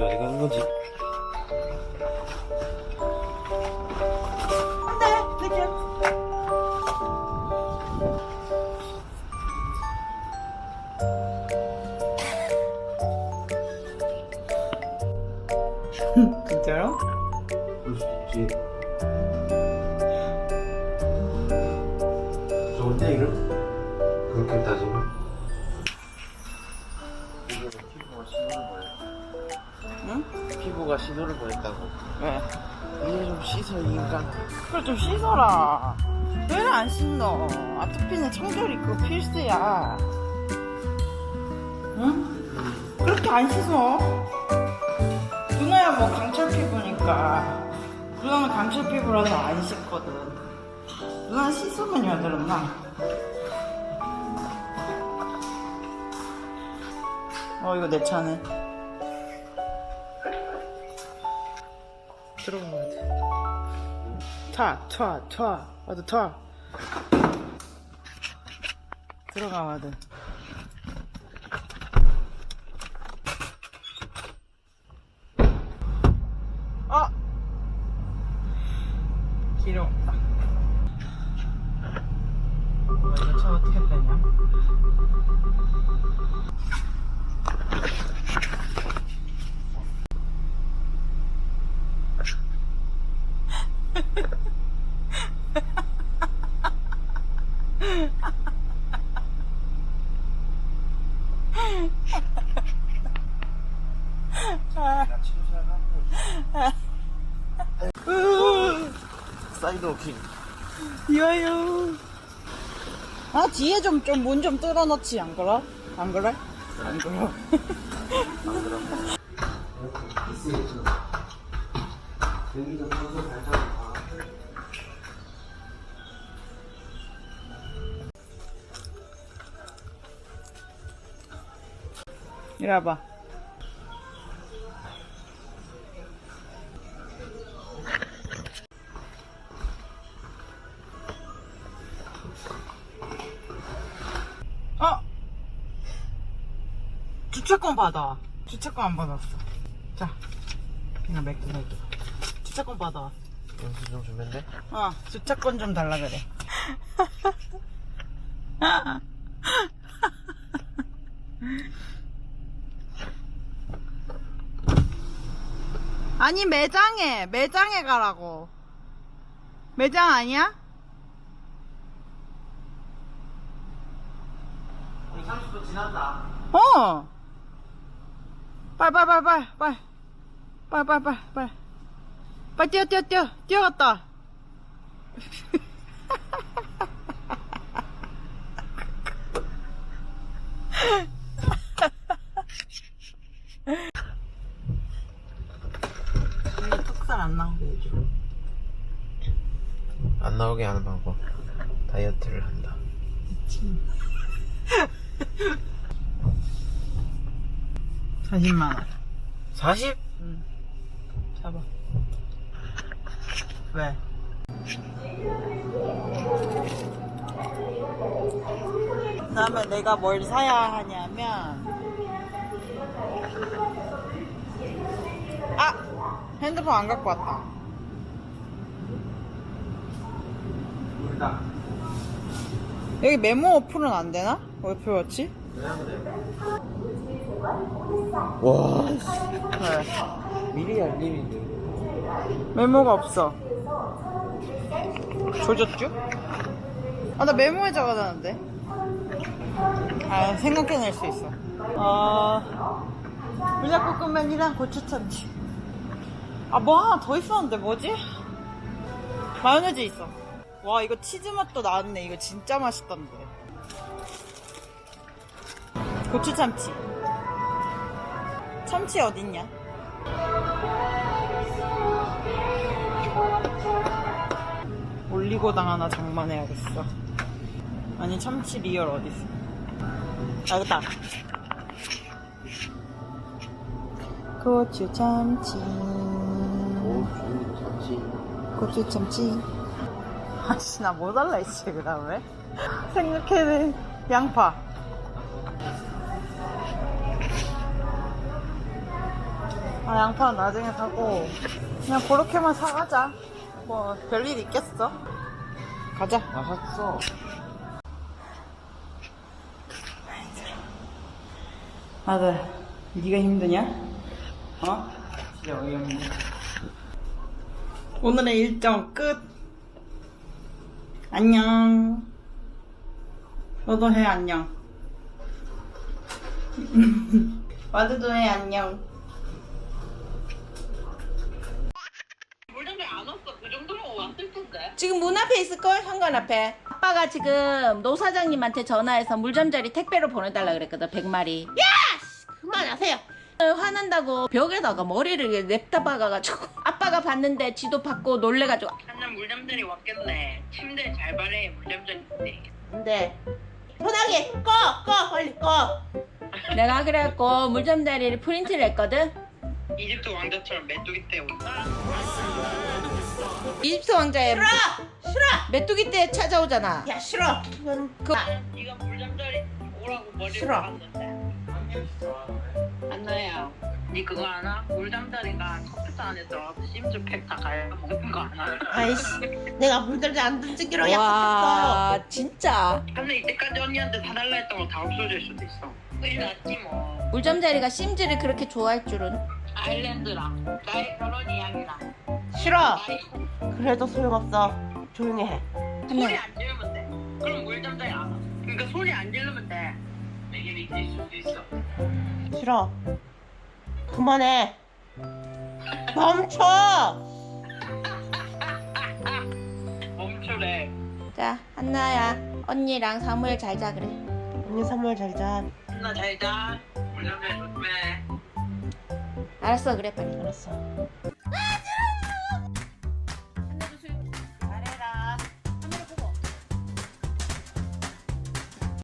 우리 어디 가는 거지? 네, 진짜요? 그럴 수 있지. 좋은 얘기를 응? 피부가 신호를 보냈다고 왜? 이거 좀 씻어 이 인간 그걸 좀 씻어라. 왜 안 씻노? 아토피는 청결이 그 필수야. 응? 그렇게 안 씻어? 누나야 뭐 강철 피부니까. 누나는 강철 피부라서 안 씻거든. 누나 씻으면 여드름 나. 어 이거 내 차네. 들어가야 돼. 차, 차, 차, 와도 차. 들어가야 돼. 아! 기름 없다. 어, 이거 차 어떻게 빼냐? 나 치료 시작하는 사이드 워킹 이와요. 아, 뒤에 좀, 좀, 문 좀 뚫어놓지, 안 그래? 안 그래? 안 그래? 있어야죠 여기 좀 이리 와봐. 어? 주차권 받아. 주차권 안 받았어. 자, 그냥 맥주 맥주. 주차권 받아. 영수증 주면 돼? 어, 주차권 좀 달라 그래. 아니 매장에 매장에 가라고. 매장 아니야? 우리 30분 지났다 어. 빨빨빨빨빨. 빨빨빨빨. 빨리 뛰어 뛰어 뛰어 뛰어갔다. 우리 턱살 안 나오게 해줘. 안 나오게 하는 방법 다이어트를 한다 사 40만 원. 40? 잡아. 왜? 다음에 내가 뭘 사야 하냐면 아! 핸드폰 안 갖고 왔다. 물다 여기 메모 어플은 안 되나? 어플 왔지? 와 네. 미리 알림인데 메모가 없어. 조졌죠? 아, 나 메모에 적어놨는데. 아, 생각해낼 수 있어. 아, 불닭볶음면이랑 고추참치. 아, 뭐 하나 더 있었는데, 뭐지? 마요네즈 있어. 와, 이거 치즈 맛도 나왔네. 이거 진짜 맛있던데. 고추 참치. 참치 어딨냐? 올리고당 하나 장만해야겠어. 아니 참치 리얼 어딨어? 아 여기다. 고추 참치. 오 잠시 고추 참치. 아씨 나 뭐 달라 했지 그 다음에? 생각해낸 양파. 아 양파는 나중에 사고 그냥 그렇게만 사가자. 뭐 별일 있겠어? 가자. 나 샀어 아들, 네가 힘드냐? 어? 진짜 어이없네. 오늘의 일정 끝. 안녕. 너도 해 안녕. 와드도 해 안녕. 물장비 안 왔어. 그 정도면 왔을 텐데. 지금 문 앞에 있을걸? 현관 앞에. 아빠가 지금 노 사장님한테 전화해서 물잠자리 택배로 보내달라 그랬거든, 100마리. 야! 씨, 그만하세요. 화난다고 벽에다가 머리를 냅다 박아가지고 아빠가 봤는데 지도 받고 놀래가지고 한남 물잠자리 왔겠네. 침대 잘 바래 물잠자리 있네. 근데 편하게 꺼! 꺼! 빨리 꺼! 내가 그래갖고 물잠자리를 프린트를 했거든? 이집트 왕자처럼 메뚜기 때 온다. 이집트 왕자의 싫어! 싫어! 메뚜기 때 찾아오잖아 야 싫어! 그건 그... 네가 물잠자리 오라고 머리를 싫어. 박았는데. 안나야. 네 그거 아나? 물잠자리가 컴퓨터 안에 들어가서 심지어 팩다 갈아 먹는 거 아나? 아이씨 내가 물잠자리 안 던지기로 약속했어 와 진짜 근데 이때까지 언니한테 사달라 했던 거 다 없어질 수도 있어. 큰일 났지 뭐. 물잠자리가 심지를 그렇게 좋아할 줄은 아일랜드랑 나의 결혼 이야기랑 싫어. 나의 그래도 소용없어. 조용히 해. 소리 안 지르면 돼. 그럼 물잠자리 안 와. 그러니까 소리 안 지르면 돼. 내게 믿을 수도 있어. 싫어. 그만해. 멈춰. 멈추래. 자 한나야 언니랑 사무엘 잘 자 그래 언니 선물 잘 자. 나잘 자. 물잠자리 조심해. 알았어 그래 빨리 알았어.